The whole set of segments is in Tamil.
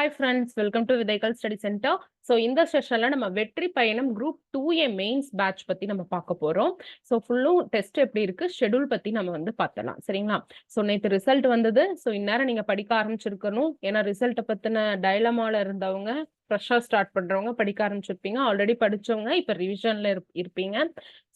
ஹாய் ஃப்ரெண்ட்ஸ் வெல்கம் டு விதைகள் ஸ்டடி சென்டர் ஸோ இந்த செஷன்ல நம்ம வெற்றி பயணம் group two A mains batch பத்தி நம்ம பார்க்க போறோம். ஸோ ஃபுல்லும் டெஸ்ட் எப்படி இருக்கு ஷெடியூல் பத்தி நம்ம வந்து பார்த்தலாம் சரிங்களா? ஸோ நேற்று ரிசல்ட் வந்தது. ஸோ இந்நேரம் நீங்க படிக்க ஆரம்பிச்சிருக்கணும். ஏன்னா ரிசல்ட்டை பத்தின டைலமால இருந்தவங்க ஃப்ரெஷ்ஷாக ஸ்டார்ட் பண்றவங்க படிக்க ஆரம்பிச்சிருப்பீங்க. ஆல்ரெடி படிச்சவங்க இப்போ ரிவிஷன்ல இருப்பீங்க.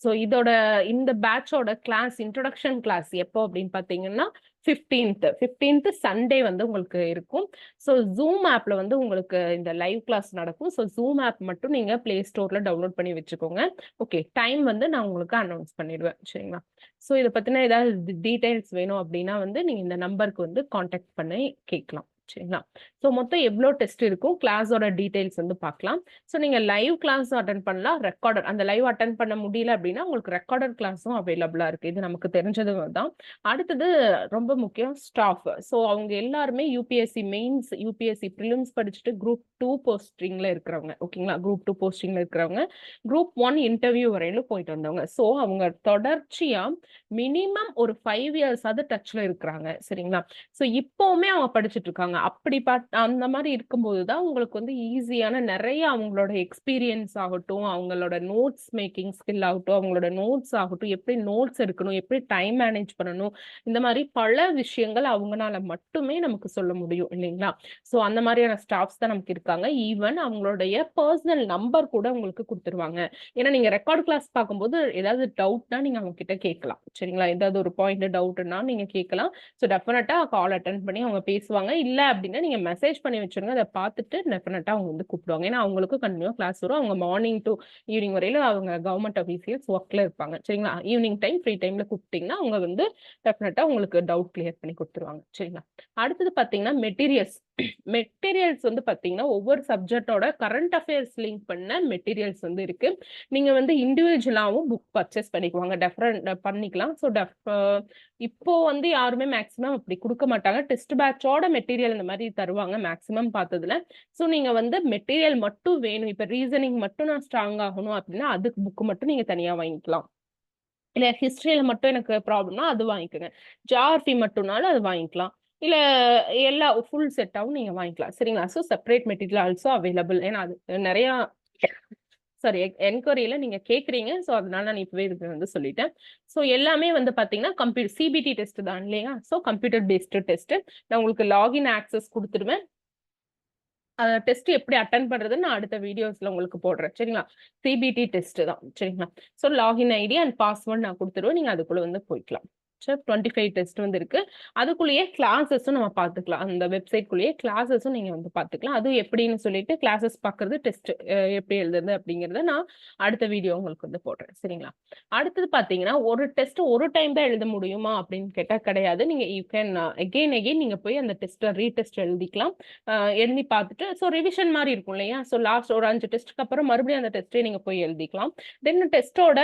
ஸோ இதோட இந்த பேட்சோட கிளாஸ் இன்ட்ரொடக்ஷன் கிளாஸ் எப்போ அப்படின்னு பார்த்தீங்கன்னா ஃபிஃப்டீன்த் ஃபிஃப்டீன்த் சண்டே வந்து உங்களுக்கு இருக்கும். ஸோ ஜூம் ஆப்பில் வந்து உங்களுக்கு இந்த லைவ் கிளாஸ் நடக்கும். ஸோ ஜூம் ஆப் மட்டும் நீங்கள் ப்ளே ஸ்டோரில் டவுன்லோட் பண்ணி வச்சுக்கோங்க. ஓகே டைம் வந்து நான் உங்களுக்கு அனௌன்ஸ் பண்ணிடுவேன். சரிங்களா? ஸோ இதை பற்றின ஏதாவது டீட்டெயில்ஸ் வேணும் அப்படின்னா வந்து நீங்கள் இந்த நம்பருக்கு வந்து காண்டாக்ட் பண்ணி கேட்கலாம். சரிங்களா? ஸோ மொத்தம் எவ்வளோ டெஸ்ட் இருக்கும்? கிளாஸோட டீடைல்ஸ் வந்து பார்க்கலாம். ஸோ நீங்கள் லைவ் கிளாஸ் அட்டன் பண்ணலாம். ரெக்கார்டர் அந்த லைவ் அட்டன் பண்ண முடியல அப்படின்னா உங்களுக்கு ரெக்கார்டர் கிளாஸும் அவைலபிளாக இருக்குது இது நமக்கு தெரிஞ்சது தான் அடுத்தது ரொம்ப முக்கியம் ஸ்டாஃப் ஸோ அவங்க எல்லாருமே யூபிஎஸ்சி மெயின்ஸ் யூபிஎஸ்சி ப்ரிலிம்ஸ் படிச்சுட்டு குரூப் டூ போஸ்டிங்கில் இருக்கிறவங்க. ஓகேங்களா? குரூப் டூ போஸ்டிங்கில் இருக்கிறவங்க. குரூப் ஒன் இன்டர்வியூ வரையிலும் போயிட்டு வந்தவங்க. ஸோ அவங்க தொடர்ச்சியாக மினிமம் ஒரு ஃபைவ் இயர்ஸாவது டச்சில் இருக்கிறாங்க. சரிங்களா? ஸோ இப்போவுமே அவங்க படிச்சுட்டு இருக்காங்க. அப்படி பார்த்து அந்த மாதிரி இருக்கும்போது தான் உங்களுக்கு வந்து ஈஸியான நிறைய அவங்களோட எக்ஸ்பீரியன்ஸ் ஆகட்டும் அவங்களோட நோட்ஸ் மேக்கிங் ஸ்கில் ஆகட்டும் அவங்களோட நோட்ஸ் ஆகட்டும் எப்படி நோட்ஸ் எடுக்கணும் எப்படி டைம் மேனேஜ் பண்ணணும் இந்த மாதிரி பல விஷயங்கள் அவங்களால மட்டுமே நமக்கு சொல்ல முடியும் இல்லைங்களா? ஸோ அந்த மாதிரியான ஸ்டாஃப்ஸ் தான் நமக்கு இருக்காங்க. ஈவன் அவங்களுடைய பர்சனல் நம்பர் கூட உங்களுக்கு கொடுத்துருவாங்க. ஏன்னா நீங்க ரெக்கார்ட் கிளாஸ் பார்க்கும்போது ஏதாவது டவுட்னா நீங்க அவங்க கிட்ட கேட்கலாம். சரிங்களா? ஏதாவது ஒரு பாயிண்ட் டவுட்னா நீங்க கேட்கலாம். ஸோ டெஃபினட்டா கால் அட்டன் பண்ணி அவங்க பேசுவாங்க. இல்ல அப்படின்னா நீங்க மெசேஜ் பண்ணி வச்சிருங்க. அதை பார்த்துட்டு டெஃபினட்டா அவங்க வந்து கூப்பிடுவாங்க. ஏன்னா அவங்களுக்கும் கண்டினியூ கிளாஸ் வரும். அவங்க மார்னிங் டு ஈவினிங் வரையில அவங்க கவர்மெண்ட் அஃபீஷியல்ஸ் ஒர்க்ல இருப்பாங்க. சரிங்களா? ஈவினிங் டைம் ஃப்ரீ டைம்ல கூப்பிட்டீங்கன்னா அவங்க வந்து டெஃபினட்டா உங்களுக்கு டவுட் கிளியர் பண்ணி கொடுத்துருவாங்க. சரிங்களா? அடுத்தது பாத்தீங்கன்னா மெட்டீரியல்ஸ் மெட்டீரியல்ஸ் வந்து பாத்தீங்கன்னா ஒவ்வொரு சப்ஜெக்டோட கரண்ட் அஃபேர்ஸ் லிங்க் பண்ண மெட்டீரியல்ஸ் வந்து இருக்கு. நீங்க வந்து இண்டிவிஜுவலாவும் புக் பர்ச்சேஸ் பண்ணிக்குவாங்க. டெஃபரண்ட் பண்ணிக்கலாம். ஸோ டெஃப் இப்போ வந்து யாருமே மேக்ஸிமம் அப்படி கொடுக்க மாட்டாங்க. டெஸ்ட் பேட்சோட மெட்டீரியல் இந்த மாதிரி தருவாங்க மேக்ஸிமம் பார்த்ததுல. ஸோ நீங்க வந்து மெட்டீரியல் மட்டும் வேணும். இப்போ ரீசனிங் மட்டும் நான் ஸ்ட்ராங் ஆகணும் அப்படின்னா அதுக்கு புக்கு மட்டும் நீங்க தனியா வாங்கிக்கலாம். இல்ல ஹிஸ்டரியில மட்டும் எனக்கு ப்ராப்ளம்னா அது வாங்கிக்கோங்க. ஜார்பி மட்டும்னாலும் அது வாங்கிக்கலாம். இல்ல எல்லா ஃபுல் செட்டாவும் நீங்க வாங்கிக்கலாம். சரிங்களா? So separate material also available ஏன்னா அது நிறைய சாரி என்கொயரியில நீங்க கேக்குறீங்க. ஸோ அதனால நான் இப்பவே இதுக்கு வந்து சொல்லிட்டேன். ஸோ எல்லாமே வந்து பாத்தீங்கன்னா கம்ப்யூட்டர் சிபிடி டெஸ்ட் தான் இல்லையா? ஸோ கம்ப்யூட்டர் பேஸ்டு டெஸ்ட் நான் உங்களுக்கு லாகின் ஆக்சஸ் கொடுத்துருவேன் டெஸ்ட் எப்படி அட்டன் பண்றதுன்னு நான் அடுத்த வீடியோஸ்ல உங்களுக்கு போடுறேன். சரிங்களா? சிபிடி டெஸ்ட் தான். சரிங்களா? So login ID and password நான் கொடுத்துருவேன் நீங்க அதுக்குள்ள வந்து போய்க்கலாம். டுவெண்ட்டி ஃபைவ் டெஸ்ட் வந்து இருக்கு அதுக்குள்ளேயே கிளாஸஸும் நம்ம பார்த்துக்கலாம். அந்த வெப்சைட்குள்ளேயே கிளாஸஸும் நீங்க வந்து பார்த்துக்கலாம். அது எப்படின்னு சொல்லிட்டு கிளாஸஸ் பார்க்கறது டெஸ்ட் எப்படி எழுதுறது அப்படிங்கிறத நான் அடுத்த வீடியோ உங்களுக்கு வந்து போடுறேன். சரிங்களா? அடுத்தது பார்த்தீங்கன்னா ஒரு டெஸ்ட் ஒரு டைம் தான் எழுத முடியுமா அப்படின்னு கேட்டால் கிடையாது. நீங்க யூ கேன் எகெயின் எகெயின் நீங்க போய் அந்த டெஸ்ட்டை ரீடெஸ்ட் எழுதிக்கலாம். எழுதி பார்த்துட்டு ஸோ ரிவிஷன் மாதிரி இருக்கும் இல்லையா? ஸோ லாஸ்ட் ஒரு அஞ்சு டெஸ்ட்டுக்கு அப்புறம் மறுபடியும் அந்த டெஸ்ட்டே நீங்க போய் எழுதிக்கலாம். தென் டெஸ்ட்டோட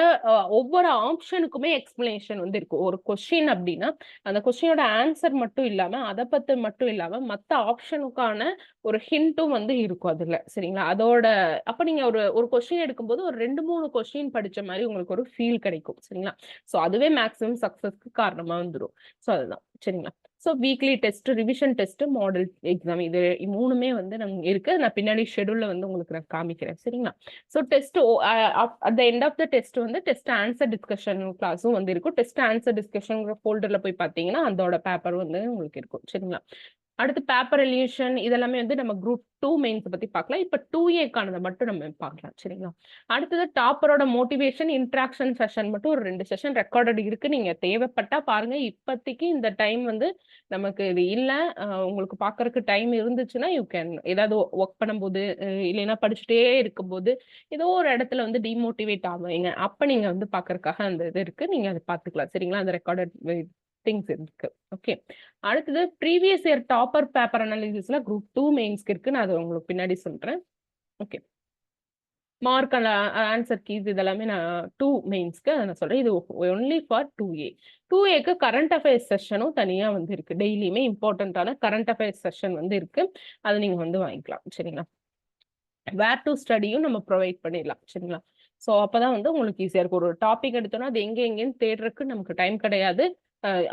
ஒவ்வொரு ஆப்ஷனுக்குமே எக்ஸ்பிளனேஷன் வந்து இருக்கும் ஒரு கொஸ்டின் கொஸ்டின் அப்படின்னா அந்த கொஸ்டினோட ஆன்சர் மட்டும் இல்லாம அதை பத்தி மட்டும் இல்லாம மத்த ஆப்ஷனுக்கான ஒரு ஹிண்ட்டும் வந்து இருக்கும் அதுல. சரிங்களா? அதோட அப்ப நீங்க ஒரு ஒரு கொஸ்டின் எடுக்கும்போது ஒரு ரெண்டு மூணு கொஸ்டின் படிச்ச மாதிரி உங்களுக்கு ஒரு ஃபீல் கிடைக்கும். சரிங்களா? ஸோ அதுவே மேக்ஸிமம் சக்சஸ்க்கு காரணமா வந்துடும் ஸோ அதுதான். சரிங்களா? So weekly test revision test model exam இது மூணுமே வந்து நம்ம இருக்கு. நான் பின்னாடி ஷெடியூல்ல வந்து உங்களுக்கு நான் காமிக்கிறேன். சரிங்களா? So test at the end of the test வந்து டெஸ்ட் ஆன்சர் டிஸ்கஷன் கிளாஸும் வந்து இருக்கும். டெஸ்ட் ஆன்சர் டிஸ்கஷன் ஃபோல்டர்ல போய் பார்த்தீங்கன்னா அதோட பேப்பர் வந்து உங்களுக்கு இருக்கும். சரிங்களா? அடுத்து பேப்பர் எல்யூஷன் இதெல்லாமே வந்து நம்ம குரூப் டூ மெயின்ஸ் பத்தி பார்க்கலாம். இப்ப டூ ஏக்கானதை மட்டும் நம்ம பார்க்கலாம் சரிங்களா? அடுத்தது டாப்பரோட மோட்டிவேஷன் இன்ட்ராக்ஷன் செஷன் மட்டும் ஒரு ரெண்டு செஷன் ரெக்கார்டட் இருக்கு. நீங்க தேவைப்பட்டா பாருங்க. இப்போதைக்கு இந்த டைம் வந்து நமக்கு இது இல்லை. உங்களுக்கு பாக்குறதுக்கு டைம் இருந்துச்சுன்னா யூ கேன் ஏதாவது ஒர்க் பண்ணும்போது இல்லைன்னா படிச்சுட்டே இருக்கும்போது ஏதோ ஒரு இடத்துல வந்து டிமோட்டிவேட் ஆகுவீங்க அப்ப நீங்க வந்து பாக்குறதுக்காக அந்த இது இருக்கு. நீங்க அதை பாத்துக்கலாம் சரிங்களா? அந்த ரெக்கார்டட் திங்ஸ் இருக்கு. ஓகே அடுத்தது ப்ரீவியஸ் இயர் டாப்பர் பேப்பர் அனாலிசிஸ்ல குரூப் டூ மெயின்ஸ்க்கு இருக்கு நான் அதை உங்களுக்கு பின்னாடி சொல்றேன். ஓகே மார்க் ஆன்சர் கீஸ் இதெல்லாமே நான் டூ மெயின்ஸ்க்கு நான் சொல்றேன். இது only for two A two ஏக்கு கரண்ட் அஃபேர்ஸ் செஷனும் தனியா வந்து இருக்கு. டெய்லியுமே இம்பார்ட்டண்ட்டான கரண்ட் அஃபேர்ஸ் செஷன் வந்து இருக்கு. அதை நீங்க வந்து வாங்கிக்கலாம். சரிங்களா? வேர் டு ஸ்டடியும் நம்ம ப்ரொவைட் பண்ணிடலாம். சரிங்களா? ஸோ அப்பதான் வந்து உங்களுக்கு ஈஸியாக இருக்கும். ஒரு டாபிக் எடுத்தோம்னா அது எங்கே எங்கேன்னு தேடுறதுக்கு நமக்கு டைம் கிடையாது.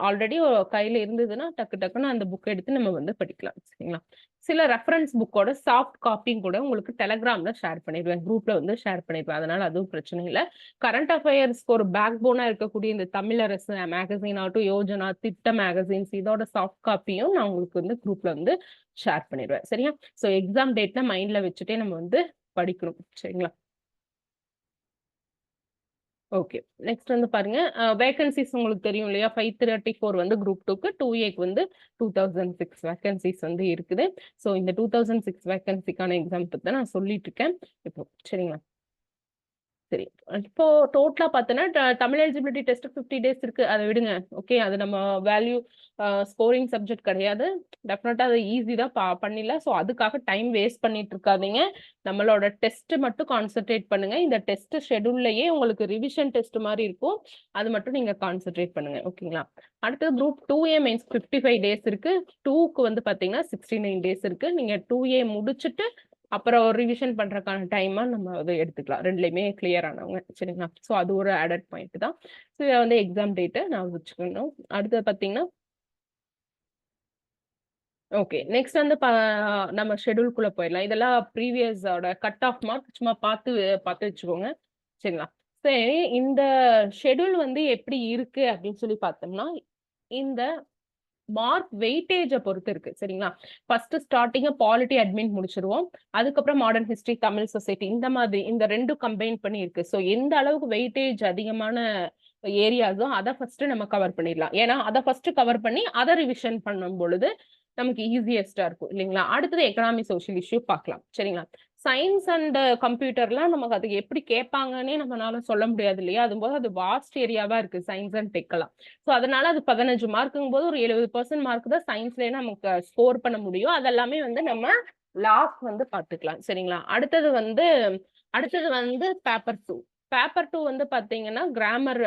ஆல்ரெடி கையில இருந்ததுன்னா டக்கு டக்குன்னு அந்த புக் எடுத்து நம்ம வந்து படிக்கலாம் சரிங்களா? சில ரெஃபரன்ஸ் புக்கோட சாஃப்ட் காப்பியும் கூட உங்களுக்கு டெலகிராம்ல ஷேர் பண்ணிடுவேன் குரூப்ல வந்து ஷேர் பண்ணிடுவேன். அதனால அதுவும் பிரச்சனை இல்லை. கரண்ட் அஃபேர்ஸ்க்கு ஒரு பேக் போனா இருக்கக்கூடிய இந்த தமிழரசு மேகசின் ஆகட்டும் யோஜனா திட்ட மேகசின்ஸ் இதோட சாஃப்ட் காப்பியும் நான் உங்களுக்கு வந்து குரூப்ல வந்து ஷேர் பண்ணிடுவேன் சரியா? ஸோ எக்ஸாம் டேட்ல மைண்ட்ல வச்சுட்டே நம்ம வந்து படிக்கணும் சரிங்களா? ஓகே நெக்ஸ்ட் வந்து பாருங்க. வேகன்சிஸ் உங்களுக்கு தெரியும் இல்லையா? ஃபைவ் தேர்ட்டி ஃபோர் வந்து குரூப் டூக்கு டூ ஏக்கு வந்து டூ தௌசண்ட் சிக்ஸ் வேகன்சிஸ் வந்து இருக்குது. ஸோ இந்த டூ தௌசண்ட் சிக்ஸ் வேகன்சிக்கான எக்ஸாம் தான் நான் சொல்லிட்டு இருக்கேன். இப்போ சரிங்களா? சரி. இப்போ டோட்டலா பார்த்தோன்னா Tamil eligibility test fifty days இருக்கு. அதை விடுங்க. ஓகே அது நம்ம வேல்யூ ஸ்கோரிங் சப்ஜெக்ட் கிடையாது. டெஃபினட்டா அது ஈஸி தான் பா பண்ணிடலாம் ஸோ அதுக்காக டைம் வேஸ்ட் பண்ணிட்டு இருக்காதீங்க. நம்மளோட டெஸ்ட் மட்டும் கான்சென்ட்ரேட் பண்ணுங்க. இந்த டெஸ்ட் ஷெடியூல்லையே உங்களுக்கு ரிவிஷன் டெஸ்ட் மாதிரி இருக்கும். அது மட்டும் நீங்க கான்சென்ட்ரேட் பண்ணுங்க. ஓகேங்களா அடுத்தது group two A means fifty five days இருக்கு டூக்கு வந்து பாத்தீங்கன்னா சிக்ஸ்டி நைன் டேஸ் இருக்கு. நீங்க டூ ஏ முடிச்சுட்டு அப்புறம் ரிவிஷன் பண்றதுக்கான டைமா நம்ம அதை எடுத்துக்கலாம். ரெண்டுலையுமே கிளியர் ஆனவங்க சரிங்களா? ஸோ அது ஒரு ஆடட் பாயிண்ட் தான். ஸோ இதை வந்து எக்ஸாம் டேட்டை நான் வச்சுக்கணும். அடுத்தது பார்த்தீங்கன்னா ஓகே நெக்ஸ்ட் வந்து நம்ம ஷெடியூல்குள்ள போயிடலாம். இதெல்லாம் ப்ரீவியஸோட கட் ஆஃப் மார்க் சும்மா பார்த்து பார்த்து வச்சுக்கோங்க சரிங்களா? சரி இந்த ஷெடியூல் வந்து எப்படி இருக்கு அப்படின்னு சொல்லி பார்த்தோம்னா இந்த மார்க் வெயிட்டேஜை பொறுத்து இருக்கு சரிங்களா? ஃபர்ஸ்ட் ஸ்டார்டிங்க பாலிட்டி அட்மின் முடிச்சிருவோம். அதுக்கப்புறம் மாடர்ன் ஹிஸ்டரி தமிழ் சொசைட்டி இந்த மாதிரி இந்த ரெண்டும் கம்பைன் பண்ணி இருக்கு. ஸோ எந்த அளவுக்கு வெயிட்டேஜ் அதிகமான ஏரியாஸோ அதை ஃபர்ஸ்ட் நம்ம கவர் பண்ணிடலாம். ஏன்னா அதை ஃபர்ஸ்ட் கவர் பண்ணி அதை ரிவிஷன் பண்ணும் பொழுது நமக்கு ஈஸியஸ்டா இருக்கும் இல்லைங்களா? அடுத்தது எக்கனாமி சோஷியல் இஷ்யூ பார்க்கலாம் சரிங்களா? சயின்ஸ் அண்ட் கம்ப்யூட்டர்லாம் நமக்கு அது எப்படி கேட்பாங்கன்னே நம்மளால சொல்ல முடியாது இல்லையா? அதுபோது அது வாஸ்ட் ஏரியாவா இருக்கு சயின்ஸ் அண்ட் டெக்கெல்லாம் ஸோ அதனால அது பதினஞ்சு மார்க்குங்கும் போது ஒரு எழுபது பர்சன்ட் மார்க் தான் சயின்ஸ்லேயே நமக்கு ஸ்கோர் பண்ண முடியும். அதெல்லாமே வந்து நம்ம லாஸ்ட் வந்து பார்த்துக்கலாம். சரிங்களா? அடுத்தது வந்து அடுத்தது வந்து பேப்பர் டூ பேப்பர் டூ வந்து பார்த்தீங்கன்னா கிராமர்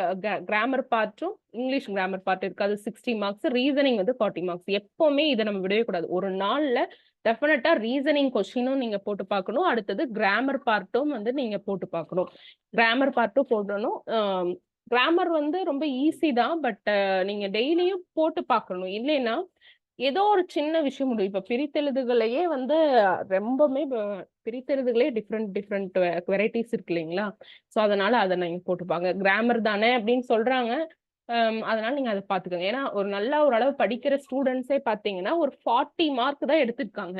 கிராமர் பார்ட்டும் இங்கிலீஷ் கிராமர் பார்ட் இருக்காது. சிக்ஸ்டி மார்க்ஸ் ரீசனிங் வந்து ஃபார்ட்டி மார்க்ஸ் எப்பவுமே இதை நம்ம விடவே கூடாது. ஒரு நாளில் டெஃபினட்டா ரீசனிங் கொஸ்டினும் நீங்க போட்டு பார்க்கணும். அடுத்தது கிராமர் பார்ட்டும் வந்து நீங்க போட்டு பார்க்கணும். கிராமர் பார்ட்டும் போடணும். கிராமர் வந்து ரொம்ப ஈஸி தான் பட் நீங்க டெய்லியும் போட்டு பார்க்கணும். இல்லைன்னா ஏதோ ஒரு சின்ன விஷயம் முடியும். இப்போ பிரித்தெழுதுகளையே வந்து ரொம்பவுமே பிரித்தெழுதுகளே டிஃப்ரெண்ட் டிஃப்ரெண்ட் வெரைட்டிஸ் இருக்கு இல்லைங்களா? ஸோ அதனால அதை நீங்கள் போட்டுப்பாங்க கிராமர் தானே அப்படின்னு சொல்றாங்க. அதனால நீங்க அதை பாத்துக்கோங்க. ஏன்னா ஒரு நல்ல ஒரு அளவு படிக்கிற ஸ்டூடெண்ட்ஸே பாத்தீங்கன்னா ஒரு ஃபார்ட்டி மார்க் தான் எடுத்திருக்காங்க.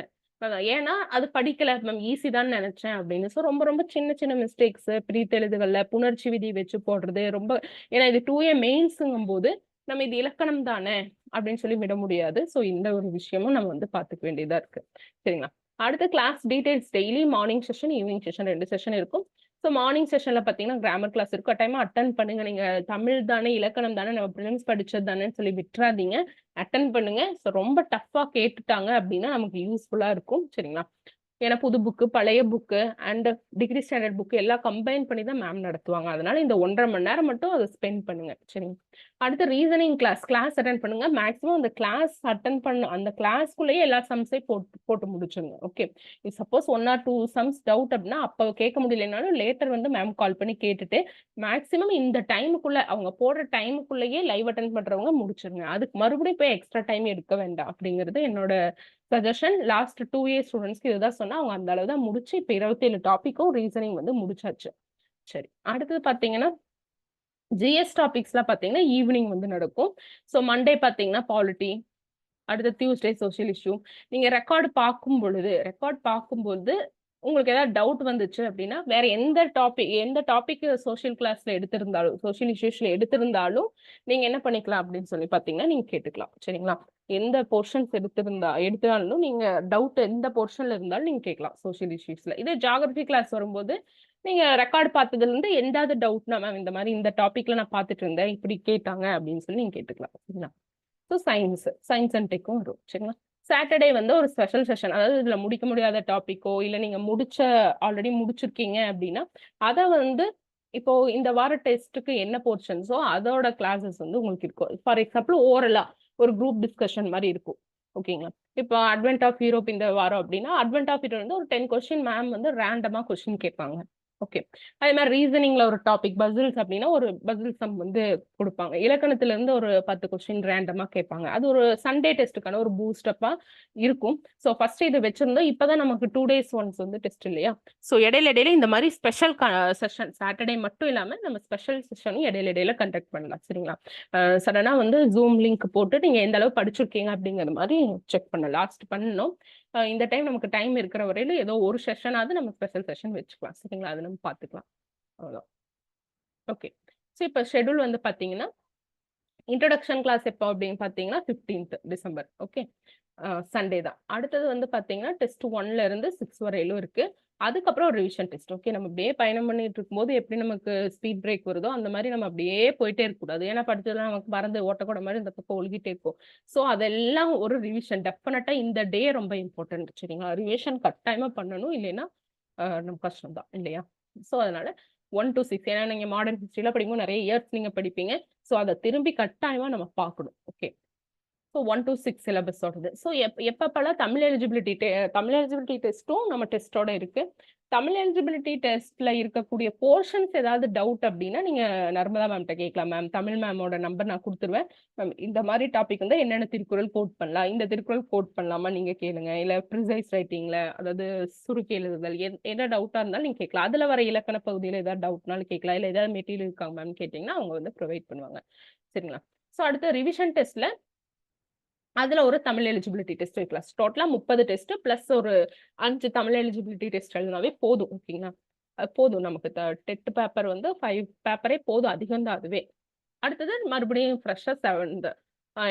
ஏன்னா அது படிக்கல. மேம் ஈஸி தான் நினைச்சேன் அப்படின்னு. ஸோ ரொம்ப ரொம்ப சின்ன சின்ன மிஸ்டேக்ஸ் பிரித்தெழுதுகள்ல புணர்ச்சி விதி வச்சு போடுறது ரொம்ப ஏன்னா இது டூ ஏ மெயின்ஸுங்கும் போது நம்ம இது இலக்கணம் தானே அப்படின்னு சொல்லி விட முடியாது. ஸோ இந்த ஒரு விஷயமும் நம்ம வந்து பார்த்துக்க வேண்டியதா இருக்கு. சரிங்களா? அடுத்த class details daily morning session evening session ரெண்டு செஷன் இருக்கும். ஸோ மார்னிங் செஷன்ல பார்த்தீங்கன்னா கிராமர் கிளாஸ் இருக்கும். டைம் அட்டன் பண்ணுங்க. நீங்க தமிழ் தானே இலக்கணம் தானே நம்ம ப்ரிலிம்ஸ் படிச்சது தானேன்னு சொல்லி விட்டுறாதீங்க. அட்டன் பண்ணுங்க. ஸோ ரொம்ப டஃப்பா கேட்டுட்டாங்க அப்படின்னா நமக்கு யூஸ்ஃபுல்லா இருக்கும். சரிங்களா? ஏன்னா புது புக்கு பழைய book and degree standard book எல்லாம் கம்பைன் பண்ணி தான் மேம் நடத்துவாங்க. அதனால இந்த ஒன்றரை மணி நேரம் மட்டும் அதை ஸ்பெண்ட் பண்ணுங்க. சரிங்க. அடுத்து ரீசனிங் கிளாஸ் கிளாஸ் அட்டன் பண்ணுங்க. மேக்ஸிமம் அந்த கிளாஸ் அட்டன் பண்ண அந்த கிளாஸ்க்குள்ளேயே எல்லா சம்ஸையும் போட்டு போட்டு முடிச்சுங்க okay suppose one or two sums doubt அப்படின்னா அப்போ கேட்க முடியலனாலும் லேட்டர் வந்து மேம் கால் பண்ணி கேட்டுட்டு மேக்ஸிமம் இந்த டைமுக்குள்ள அவங்க போடுற டைமுக்குள்ளேயே லைவ் அட்டன் பண்றவங்க முடிச்சிருங்க. அதுக்கு மறுபடியும் போய் எக்ஸ்ட்ரா டைம் எடுக்க வேண்டாம் அப்படிங்கிறது என்னோட சஜஷன் லாஸ்ட் டூ இயர்ஸ் ஸ்டூடெண்ட்ஸ்க்கு இதுதான் சொன்னா அவங்க அந்த அளவு தான் முடிச்சு இப்போ இருபத்தி ஏழு டாப்பிக்கும் ரீசனிங் வந்து முடிச்சாச்சு. சரி அடுத்தது பார்த்தீங்கன்னா ஜிஎஸ் டாபிக்ஸ்லாம் பார்த்தீங்கன்னா ஈவினிங் வந்து நடக்கும். ஸோ மண்டே பார்த்தீங்கன்னா பாலிட்டி அடுத்த டியூஸ்டே சோஷியல் இஷ்யூ நீங்க ரெக்கார்டு பார்க்கும் பொழுது ரெக்கார்ட் பார்க்கும்போது உங்களுக்கு ஏதாவது டவுட் வந்துச்சு அப்படின்னா வேற எந்த டாபிக் எந்த டாபிக் சோஷியல் கிளாஸ்ல எடுத்திருந்தாலும் சோஷியல் இஷ்யூஸ்ல எடுத்திருந்தாலும் நீங்க என்ன பண்ணிக்கலாம் அப்படின்னு சொல்லி பாத்தீங்கன்னா நீங்க கேட்டுக்கலாம். சரிங்களா? எந்த போர்ஷன்ஸ் எடுத்திருந்தா எடுத்தாலும் நீங்க டவுட் எந்த போர்ஷன்ல இருந்தாலும் நீங்க கேட்கலாம் சோஷியல் இஷ்யூஸ்ல இதே ஜாகிரபி கிளாஸ் வரும்போது நீங்க ரெக்கார்டு பார்த்ததுல இருந்து எந்தாவது டவுட்னா மேம் இந்த மாதிரி இந்த டாபிக்ல நான் பார்த்துட்டு இருந்தேன் இப்படி கேட்டாங்க அப்படின்னு சொல்லி நீங்க கேட்டுக்கலாம். சரிங்களா? ஸோ சயின்ஸ் சயின்ஸ் அண்ட் டெக்கும் வரும். சரிங்களா? சாட்டர்டே வந்து ஒரு ஸ்பெஷல் செஷன் அதாவது இதுல முடிக்க முடியாத டாப்பிக்கோ இல்ல நீங்க முடிச்ச ஆல்ரெடி முடிச்சிருக்கீங்க அப்படின்னா அதை வந்து இப்போ இந்த வார டெஸ்ட்டுக்கு என்ன போர்ஷன்ஸோ அதோட கிளாஸஸ் வந்து உங்களுக்கு இருக்கும். ஃபார் எக்ஸாம்பிள் ஓரலா ஒரு குரூப் டிஸ்கஷன் மாதிரி இருக்கும். ஓகேங்களா இப்போ அட்வென்ட் ஆஃப் யூரோப் இந்த வாரம் அப்படின்னா அட்வென்ட் ஆஃப் யூரோப் வந்து ஒரு டென் கொஸ்டின் மேம் வந்து ரேண்டமா கொஸ்டின் கேட்பாங்க. ஓகே அதே மாதிரி ரீசனிங்ல ஒரு டாபிக் பசில்ஸ் அப்படின்னா ஒரு பசில் சம் வந்து கொடுப்பாங்க. இலக்கணத்துல இருந்து ஒரு பத்து கொஸ்டின் ரேண்டமா கேட்பாங்க. அது ஒரு சண்டே டெஸ்ட்டுக்கான ஒரு பூஸ்டப்பா இருக்கும். ஸோ ஃபர்ஸ்ட் இது வச்சிருந்தோம். இப்பதான் நமக்கு டூ டேஸ் ஒன்ஸ் வந்து டெஸ்ட் இல்லையா? ஸோ இடையில இடையில இந்த மாதிரி ஸ்பெஷல் செஷன் சாட்டர்டே மட்டும் இல்லாம நம்ம ஸ்பெஷல் செஷனும் இடையில இடையில கண்டக்ட் பண்ணலாம். சரிங்களா? சடனா வந்து ஜூம் லிங்க் போட்டு நீங்க எந்த அளவு படிச்சிருக்கீங்க அப்படிங்கிற மாதிரி செக் பண்ணலாம். லாஸ்ட் பண்ணணும். இந்த டைம் நமக்கு டைம் இருக்கிற வரையில ஏதோ ஒரு செஷனாவது நம்ம ஸ்பெஷல் செஷன் வச்சுக்கலாம். சரிங்களா? அது நம்ம பார்த்துக்கலாம். அவ்வளோதான். ஓகே. ஸோ இப்போ ஷெட்யூல் வந்து பார்த்தீங்கன்னா இன்ட்ரடக்ஷன் கிளாஸ் எப்போ அப்படின்னு பார்த்தீங்கன்னா ஃபிஃப்டீன்த் டிசம்பர். ஓகே? சண்டே தான். அடுத்தது வந்து பார்த்தீங்கன்னா டெஸ்ட் ஒன்ல இருந்து சிக்ஸ் வரையிலும் இருக்கு. அதுக்கப்புறம் ஒரு ரிவிஷன் டெஸ்ட் ஓகே நம்ம அப்படியே பயணம் பண்ணிட்டு இருக்கும்போது எப்படி நமக்கு ஸ்பீட் பிரேக் வருதோ அந்த மாதிரி நம்ம அப்படியே போயிட்டே இருக்கக்கூடாது ஏன்னா படிச்சதுலாம் நமக்கு மறந்து ஓட்டக்கூட மாதிரி இந்த பக்கம் ஒழுகிட்டே இருக்கும். ஸோ அதெல்லாம் ஒரு ரிவிஷன் டெஃபினட்டா இந்த டே ரொம்ப இம்பார்ட்டன்ட் சரிங்களா? ரிவிஷன் கட்டாயமா பண்ணணும். இல்லைன்னா நம்ம கஷ்டம் தான் இல்லையா? ஸோ அதனால ஒன் டு சிக்ஸ் ஏன்னா நீங்க மாடர்ன் ஹிஸ்ட்ரியில படிக்கும்போது நிறைய இயர்ஸ் நீங்க படிப்பீங்க. ஸோ அதை திரும்பி கட்டாயமா நம்ம பார்க்கணும். ஸோ ஒன் டு சிக்ஸ் சிலபஸோடது ஸோ எப் எப்பப்பெல்லாம் தமிழ் எலிஜிபிலிட்டி டெ தமிழ் எலிஜிபிலிட்டி டெஸ்ட்டும் நம்ம டெஸ்ட்டோட இருக்கு. தமிழ் எலிஜிபிலிட்டி டெஸ்ட்ல இருக்கக்கூடிய போர்ஷன்ஸ் ஏதாவது டவுட் அப்படின்னா நீங்க நர்மதா மேம்கிட்ட கேட்கலாம் மேம் தமிழ் மேமோட நம்பர் நான் கொடுத்துருவேன். மேம் இந்த மாதிரி டாபிக் வந்து என்னென்ன திருக்குறள் கோட் பண்ணலாம்? இந்த திருக்குறள் கோட் பண்ணலாமா? நீங்க கேளுங்க. இல்ல ப்ரிசைஸ் ரைட்டிங்ல அதாவது சுருக்கி எழுதுதல் எத்- என்ன டவுட்டா இருந்தாலும் நீங்க கேட்கலாம். அதுல வர இலக்கண பகுதியில ஏதாவது டவுட்னாலும் கேட்கலாம். இல்ல ஏதாவது மெட்டீரியல் இருக்காங்க மேம் கேட்டீங்கன்னா அவங்க வந்து ப்ரொவைட் பண்ணுவாங்க. சரிங்களா? ஸோ அடுத்த ரிவிஷன் டெஸ்ட்ல அதுல ஒரு தமிழ் எலிஜிபிலிட்டி டெஸ்ட் வைக்கலாம். டோட்டலா முப்பது டெஸ்ட் பிளஸ் ஒரு அஞ்சு தமிழ் எலிஜிபிலிட்டி டெஸ்ட் எழுதினாவே போதும் ஓகேங்களா போதும் நமக்கு. டெட் பேப்பர் வந்து ஃபைவ் பேப்பரே போதும் அதிகம் தான் அதுவே. அடுத்தது மறுபடியும் ஃப்ரெஷ்ஷாக செவன்த்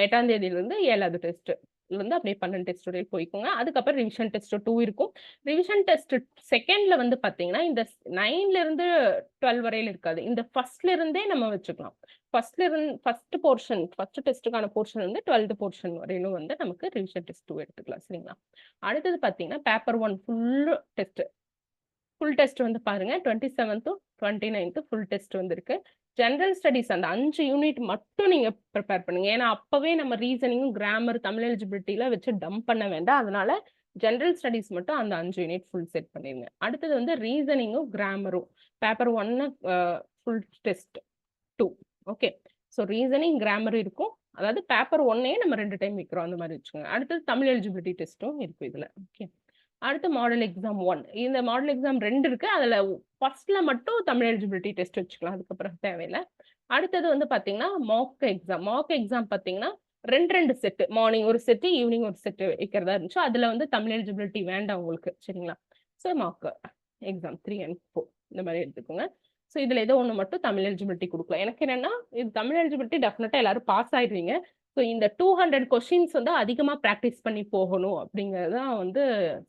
எட்டாம் தேதியிலிருந்து ஏழாவது டெஸ்ட் வந்து அப்படியே பன்னெண்டு டெஸ்ட் வரையும் போய்க்கோங்க. அதுக்கப்புறம் ரிவிஷன் டெஸ்ட் டூ இருக்கும். ரிவிஷன் டெஸ்ட் செகண்ட்ல வந்து பாத்தீங்கன்னா இந்த நைன்ல இருந்து டுவெல் வரையில இருக்காது. இந்த ஃபர்ஸ்ட்ல இருந்தே நம்ம வச்சுக்கலாம். ஃபர்ஸ்ட்ல இருந்து ஃபர்ஸ்ட் போர்ஷன் ஃபர்ஸ்ட் டெஸ்ட்டுக்கான போர்ஷன் வந்து டுவெல்த் போர்ஷன் வரையிலும் வந்து நமக்கு ரிவிஷன் டெஸ்ட் டூ எடுத்துக்கலாம். சரிங்களா? அடுத்தது பாத்தீங்கன்னா paper one full test full test வந்து பாருங்க twenty seventh twenty ninth full test வந்திருக்கு. ஜென்ரல் ஸ்டடிஸ் அந்த அஞ்சு யூனிட் மட்டும் நீங்க ப்ரிப்பேர் பண்ணுங்க. ஏன்னா அப்பவே நம்ம ரீசனிங்கும் கிராமர் தமிழ் எலிஜிபிலிட்டியில வச்சு டம்ப் பண்ண வேண்டாம். அதனால ஜென்ரல் ஸ்டடிஸ் மட்டும் அந்த அஞ்சு யூனிட் ஃபுல் செட் பண்ணிருங்க. அடுத்தது வந்து ரீசனிங்கும் கிராமரும் பேப்பர் ஒன்னு full test two okay so reasoning grammar இருக்கும். அதாவது பேப்பர் ஒன்னே நம்ம ரெண்டு டைம் வைக்கிறோம். அந்த மாதிரி வச்சுக்கோங்க. அடுத்தது தமிழ் எலிஜிபிலிட்டி டெஸ்ட்டும் இருக்கும் இதுல. ஓகே அடுத்து மாடல் எக்ஸாம் ஒன் இந்த மாடல் எக்ஸாம் ரெண்டு இருக்கு. அதுல ஃபர்ஸ்ட்ல மட்டும் தமிழ் எலிஜிபிலிட்டி டெஸ்ட் வச்சுக்கலாம். அதுக்கப்புறம் தேவையில்லை. அடுத்தது வந்து பாத்தீங்கன்னா மாக் எக்ஸாம் மாக் எக்ஸாம் பாத்தீங்கன்னா ரெண்டு ரெண்டு செட்டு மார்னிங் ஒரு செட்டு ஈவினிங் ஒரு செட்டு வைக்கிறதா இருந்துச்சு. அதுல வந்து தமிழ் எலிஜிபிலிட்டி வேண்டாம் உங்களுக்கு. சரிங்களா? So mock exam three and four இந்த மாதிரி எடுத்துக்கோங்க. ஸோ இதுல ஏதோ ஒன்று மட்டும் தமிழ் எலிஜிபிலிட்டி கொடுக்கலாம். எனக்கு என்னன்னா இது தமிழ் எலிஜிபிலிட்டி டெஃபினட்டா எல்லாரும் பாஸ் ஆயிடுவீங்க. ஸோ இந்த டூ ஹண்ட்ரட் கொஸ்டின்ஸ் வந்து அதிகமா ப்ராக்டிஸ் பண்ணி போகணும் அப்படிங்கிறது தான் வந்து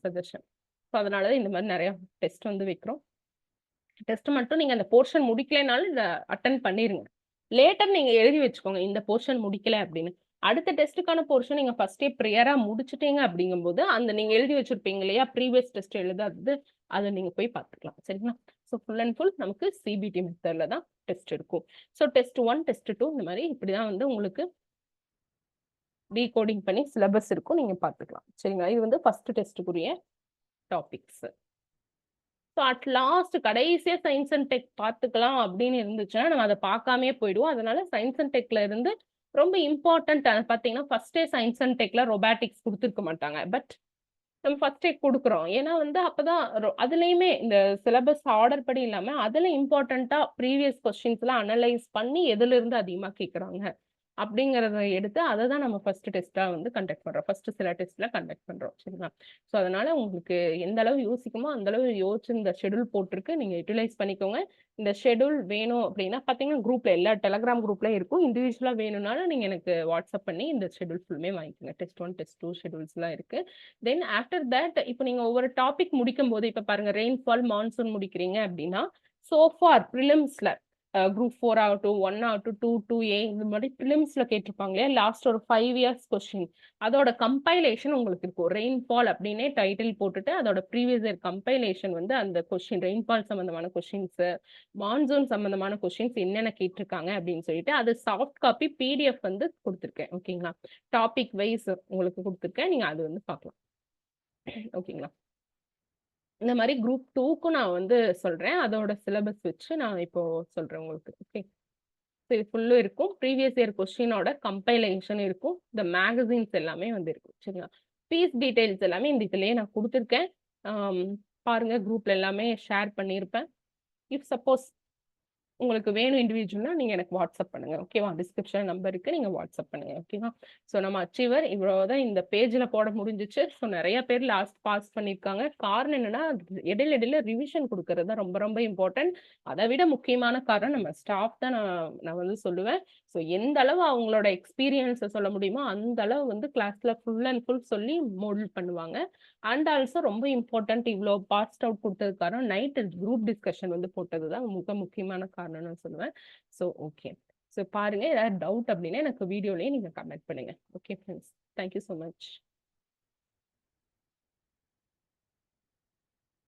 சஜஷன் ஸோ அதனால தான் இந்த மாதிரி நிறைய டெஸ்ட் வந்து வைக்கிறோம். டெஸ்ட் மட்டும் நீங்க அந்த போர்ஷன் முடிக்கலைனாலும் இதை அட்டன் பண்ணிருங்க. லேட்டர் நீங்க எழுதி வச்சுக்கோங்க இந்த போர்ஷன் முடிக்கல அப்படின்னு. அடுத்த டெஸ்ட்டுக்கான போர்ஷன் நீங்க ஃபஸ்ட்டே ப்ரேயராக முடிச்சிட்டீங்க அப்படிங்கும்போது அந்த நீங்க எழுதி வச்சிருப்பீங்க இல்லையா? ப்ரீவியஸ் டெஸ்ட் எழுதாதது அதை நீங்க போய் பார்த்துக்கலாம். சரிங்களா? ஸோ ஃபுல் அண்ட் ஃபுல் நமக்கு சிபிடி மெத்தட்ல தான் டெஸ்ட் இருக்கும். So test one test two இந்த மாதிரி இப்படி தான் வந்து உங்களுக்கு டீகோடிங் பண்ணி சிலபஸ் இருக்கும் நீங்க பார்த்துக்கலாம். சரிங்களா? இது வந்து ஃபர்ஸ்ட் டெஸ்ட்டுக்குரிய டாபிக்ஸ் ஸோ அட் லாஸ்ட் கடைசியா சயின்ஸ் அண்ட் டெக் பார்த்துக்கலாம் அப்படின்னு இருந்துச்சுன்னா நம்ம அதை பார்க்காமே போயிடுவோம். அதனால சயின்ஸ் அண்ட் டெக்ல இருந்து ரொம்ப இம்பார்ட்டன்ட் பார்த்தீங்கன்னா ஃபர்ஸ்டே சயின்ஸ் அண்ட் டெக்ல ரொபாட்டிக்ஸ் கொடுத்துருக்க மாட்டாங்க. பட் நம்ம ஃபர்ஸ்டே கொடுக்குறோம். ஏன்னா வந்து அப்பதான் ரொ- இந்த சிலபஸ் ஆர்டர் படி இல்லாம அதுல இம்பார்ட்டண்ட்டாக ப்ரீவியஸ் கொஸ்டின்ஸ் எல்லாம் அனலைஸ் பண்ணி எதுலேருந்து அதிகமாக அதிகமா அப்படிங்கிறத எடுத்து அதை தான் நம்ம ஃபர்ஸ்ட் டெஸ்ட்டாக வந்து கண்டக்ட் பண்ணுறோம் ஃபர்ஸ்ட் சில டெஸ்ட்ல கண்டக்ட் பண்ணுறோம் சரிங்களா? ஸோ அதனால உங்களுக்கு எந்த அளவு யோசிக்குமோ அந்த அளவு யோசிச்சு இந்த ஷெட்யூல் போட்டிருக்கு நீங்கள் யூட்டிலைஸ் பண்ணிக்கோங்க. இந்த ஷெட்யூல் வேணும் அப்படின்னா பார்த்தீங்கன்னா குரூப்ல எல்லா டெலகிராம் குரூப்ல இருக்கும். இண்டிவிஜுவலாக வேணும்னாலும் நீங்கள் எனக்கு வாட்ஸ்அப் பண்ணி இந்த ஷெட்யூல் ஃபுல்லுமே வாங்கிக்கோங்க. டெஸ்ட் ஒன் டெஸ்ட் டூ ஷெடியூல்ஸ்லாம் இருக்குது இருக்கு. தென் ஆஃப்டர் தட் இப்போ நீங்கள் ஒவ்வொரு டாபிக் முடிக்கும் போது இப்போ பாருங்க ரெயின்ஃபால் மான்சூன் முடிக்கிறீங்க அப்படின்னா சோஃபார் ப்ரிலிம்ஸ்ல Uh, குரூப் ஃபோர் ஆகட்டும் ஒன் ஆகட்டும் டூ டூ ஏ இந்த மாதிரி ப்ரிலிம்ஸ்ல கேட்டிருப்பாங்க இல்லையா? லாஸ்ட் ஒரு ஃபைவ் இயர்ஸ் கொஸ்டின் அதோட கம்பைலேஷன் உங்களுக்கு இருக்கும். ரெயின்ஃபால் அப்படின்னே டைட்டில் போட்டுட்டு அதோட ப்ரீவியஸ் இயர் கம்பைலேஷன் வந்து அந்த கொஸ்டின் ரெயின்ஃபால் சம்பந்தமான கொஸ்டின்ஸ் மான்சூன் சம்பந்தமான கொஸ்டின்ஸ் என்னென்ன கேட்டிருக்காங்க அப்படின்னு சொல்லிட்டு அது சாஃப்ட் காப்பி பிடிஎஃப் வந்து கொடுத்துருக்கேன். ஓகேங்களா டாபிக் வைஸ் உங்களுக்கு கொடுத்துருக்கேன். நீங்க அது வந்து பார்க்கலாம். ஓகேங்களா இந்த மாதிரி குரூப் டூக்கும் நான் வந்து சொல்றேன். அதோட சிலபஸ் வச்சு நான் இப்போ சொல்றேன் உங்களுக்கு. ஓகே. ஸோ இது ஃபுல்லும் இருக்கும். ப்ரீவியஸ் இயர் கொஸ்டினோட கம்பைலேஷன் இருக்கும். இந்த மேகசின்ஸ் எல்லாமே வந்து இருக்கும். சரிங்களா? ஃபீஸ் டீட்டெயில்ஸ் எல்லாமே இந்த இதுலயே நான் கொடுத்துருக்கேன் பாருங்கள் பாருங்க குரூப்ல எல்லாமே ஷேர் பண்ணியிருப்பேன். இஃப் சப்போஸ் உங்களுக்கு வேணும் இண்டிவிஜுவல்னா நீங்க எனக்கு வாட்ஸ்அப் பண்ணுங்க. ஓகேவா? டிஸ்கிரிப்ஷன் நம்பருக்கு நீங்கள் நீங்க வாட்ஸ்அப் பண்ணுங்க. ஓகேவா? ஸோ நம்ம அச்சீவர் இவ்வளவுதான் இந்த பேஜ்ல போட முடிஞ்சிச்சு ஸோ நிறைய பேர் லாஸ்ட் பாஸ் பண்ணியிருக்காங்க. காரணம் என்னன்னா, இடையில இடையில ரிவிஷன் கொடுக்கறது தான் ரொம்ப ரொம்ப இம்பார்ட்டன்ட். அதை விட முக்கியமான காரணம் நம்ம ஸ்டாஃப் தான் நான் நான் வந்து சொல்லுவேன். ஸோ எந்த அளவு அவங்களோட எக்ஸ்பீரியன்ஸை சொல்ல முடியுமோ, அந்த அளவு வந்து கிளாஸ்ல ஃபுல் அண்ட் ஃபுல் சொல்லி மோல்ட் பண்ணுவாங்க. அண்ட் ஆல்சோ ரொம்ப இம்பார்ட்டன்ட் இவ்வளோ பாஸ்ட் அவுட் குடுத்ததுக்கு காரணம் நைட் குரூப் டிஸ்கஷன் வந்து போட்டது தான் மிக முக்கியமான காரணம் பண்ணணும்னு சொல்லுவேன். So okay. ஸோ பாருங்க ஏதாவது டவுட் அப்படின்னா எனக்கு வீடியோலயே நீங்க கமெண்ட் பண்ணுங்க. Okay friends thank you so much.